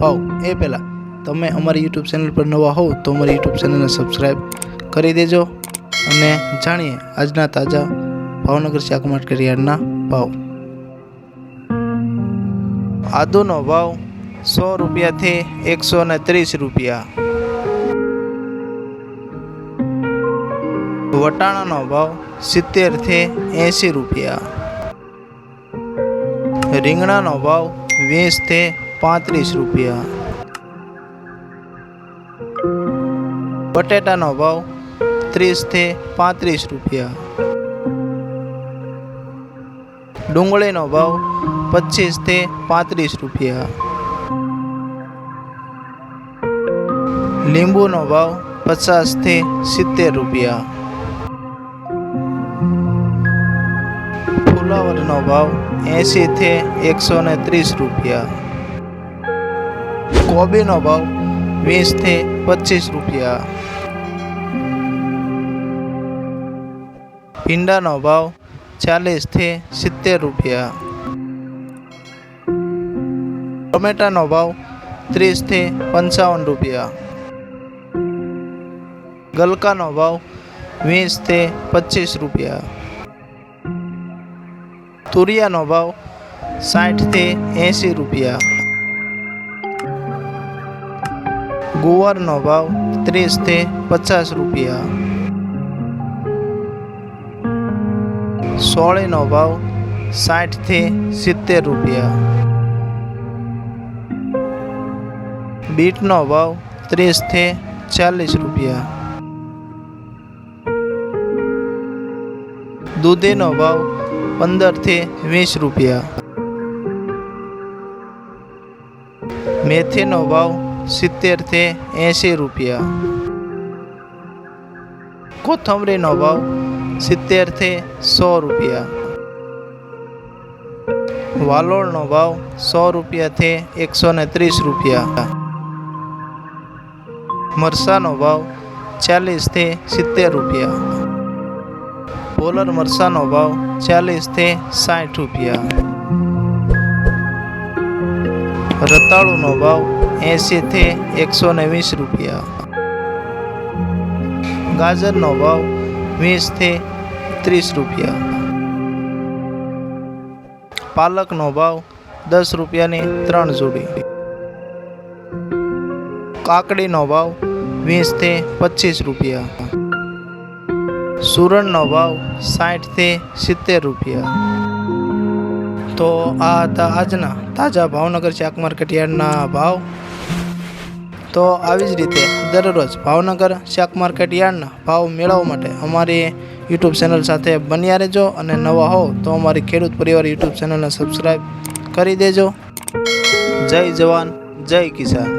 ભાવ એ પહેલાં. તમે અમારી યુટ્યુબ ચેનલ પર નવા હોવ તો અમારી યુટ્યુબ ચેનલને સબસ્ક્રાઈબ કરી દેજો અને જાણીએ આજના તાજા ભાવનગર શાક માર્કેટ યાર્ડના ભાવ. આદુનો ભાવ સો રૂપિયાથી એકસો ને ત્રીસ રૂપિયા. વટાણાનો ભાવ સિત્તેરથી એંસી રૂપિયા. રીંગણાનો ભાવ વીસથી પાંત્રીસ રૂપિયા. બટેટાનો ભાવ ત્રીસથી પાંત્રીસ રૂપિયા. ડુંગળીનો ભાવ પચીસથી પાંત્રીસ રૂપિયા. લીંબુનો ભાવ પચાસથી સિત્તેર રૂપિયા. ફુલાવરનો ભાવ એંશીથી એકસો ને ત્રીસ રૂપિયા. કોબીનો ભાવ વીસથી પચીસ રૂપિયા ભીંડાનો ભાવ ચાલીસથી સિત્તેર રૂપિયા ટમેટાનો ભાવ ત્રીસથી પંચાવન રૂપિયા ગલકાનો ભાવ વીસથી પચીસ રૂપિયા તુરિયાનો ભાવ સાઠથી એંશી રૂપિયા ગુવારનો ભાવ ત્રીસથી પચાસ રૂપિયા સોળીનો ભાવ સાઠથી સિત્તેર રૂપિયા બીટનો ભાવ ત્રીસથી ચાલીસ રૂપિયા દૂધીનો ભાવ પંદરથી વીસ રૂપિયા મેથીનો ભાવ સિત્તેરથી એંશી રૂપિયા. કોથમરીનો ભાવ સિત્તેરથી સો રૂપિયા. વાલોળનો ભાવ સો રૂપિયાથી એકસો ને ત્રીસ રૂપિયા. મરસાનો ભાવ ચાલીસથી સિત્તેર રૂપિયા. પોલર મરસાનો ભાવ ચાલીસથી સાઠ રૂપિયા. રતાળુનો ભાવ એંશીથી એકસો ને વીસ રૂપિયા. ગાજરનો ભાવ વીસથી ત્રીસ રૂપિયા. પાલકનો ભાવ દસ રૂપિયાની ત્રણ જોડી. કાકડીનો ભાવ વીસથી પચીસ રૂપિયા. સુરણનો ભાવ સાઠથી સિત્તેર રૂપિયા. તો આ હતા આજના તાજા ભાવનગર શાક માર્કેટ યાર્ડના ભાવ. તો આવી જ રીતે દરરોજ ભાવનગર શાક માર્કેટ યાર્ડના ભાવ મેળવવા માટે અમારી યુટ્યુબ ચેનલ સાથે બન્યા રહેજો અને નવા હો તો અમારી ખેડૂત પરિવાર યુટ્યુબ ચેનલને સબસ્ક્રાઈબ કરી દેજો. જય જવાન, જય કિસાન.